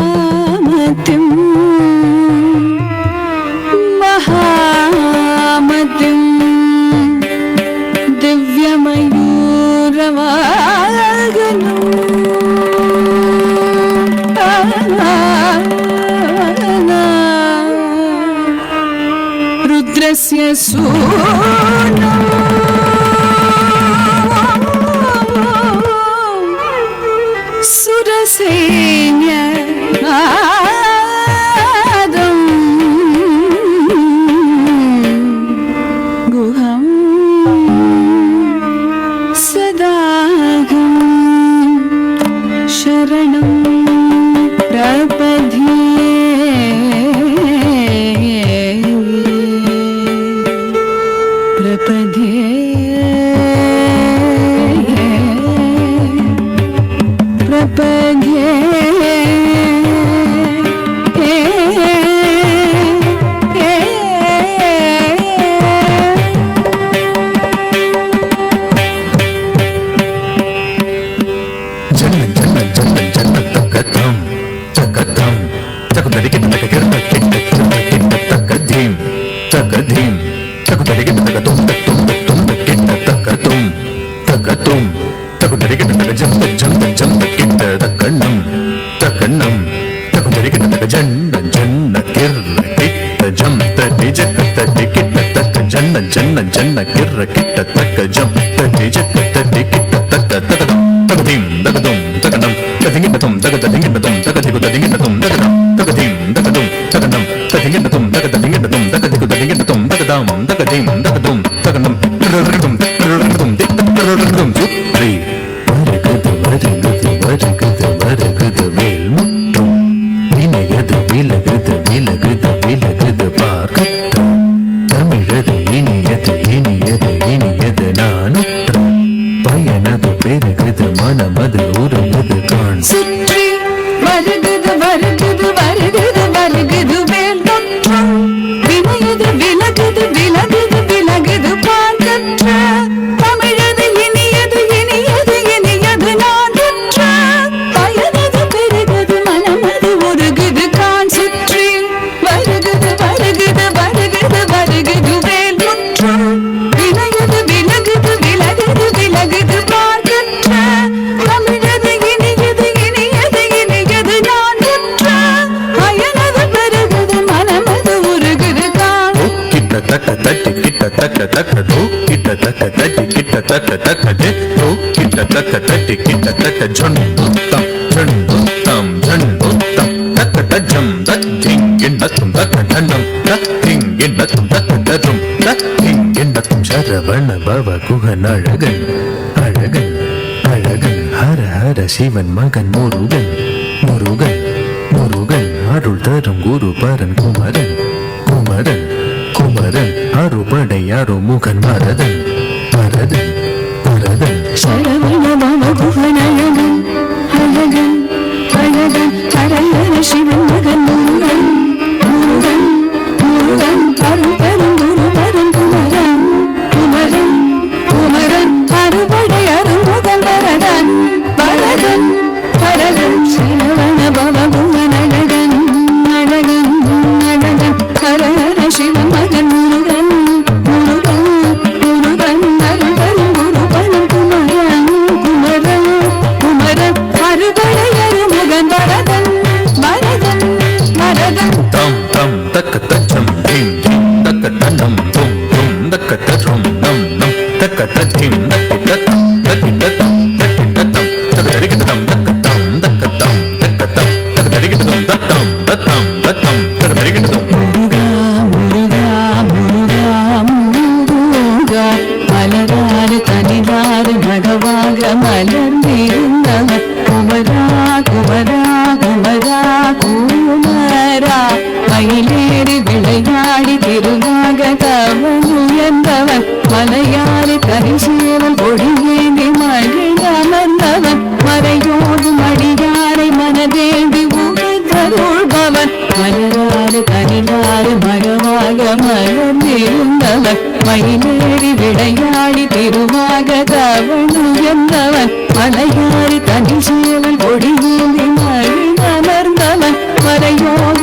మహామతిం మహామతిం దివ్యమయూరవాగను రుద్రస్య సూనా தக்கதம் தக்கதரிக்கு தக்க கிருந்த கிட்ட கிருந்த கிட்ட தக்கதீம் தக்கதீம் தக்கதரிக்கு தக்க தும் தும் தும் கிட்ட தக்கதும் தக்கதும் தக்கதரிக்கு தக்க ஜந்த ஜந்த ஜந்த கிட்ட தக்கண்ணம் தக்கண்ணம் தக்கதரிக்கு தக்க ஜன்ன ஜன்ன கிர்ர கிட்ட ஜம் தட்டி ஜக்க தட்டி கிட்ட தக்க ஜன்ன ஜன்ன ஜன்ன கிர்ர கிட்ட தக்க ஜம் தட்டி ஜக்க தட்டி கிட்ட தக்க தக்கதம் தகதீம் தகதும் తదింగతం దగద దింగతం దగ దిగు దింగతం దగద దగదిం దగదుం దగదం తదింగతం దగద దింగతం దగ దిగు దింగతం దగదామం దగదిం దగదుం దగదం రరరదం రరరదం దిగ రరరదం రి వరకతి వరకతి వరకతి தட்டி கிட்ட தக்க கிட்ட தக்க தட்டி கிட்ட தக்க ஜொன் துத்தம் ஜொன் துத்தம் ஜொன் துத்தம் தக்க தஜம் தத்திங் எண்ணத்தும் தக்க தன்னம் தத்திங் எண்ணத்தும் தக்க தரும் தத்திங் எண்ணத்தும் சரவண பவ குகன் அழகன் அழகன் அழகன் ஹர ஹர சிவன் மகன் முருகன் முருகன் முருகன் அருள் தரும் குரு பரன் குமரன் குமரன் குமரன் அறுபடை அருமுகன் மரதன் വരദ വരദ ശരവണ ഭവ ഗുഹനയന ഹരദ ഹരദ ശിവൻ. கட்டத்தின் மலர் மகமாக மலர்ந்திருந்தவன் மயிலேறி விளையாடி திருவாக தவணு என்றவன் தனி சேவல் கொடியேறி மழை மலர்ந்தவன் மலையோடு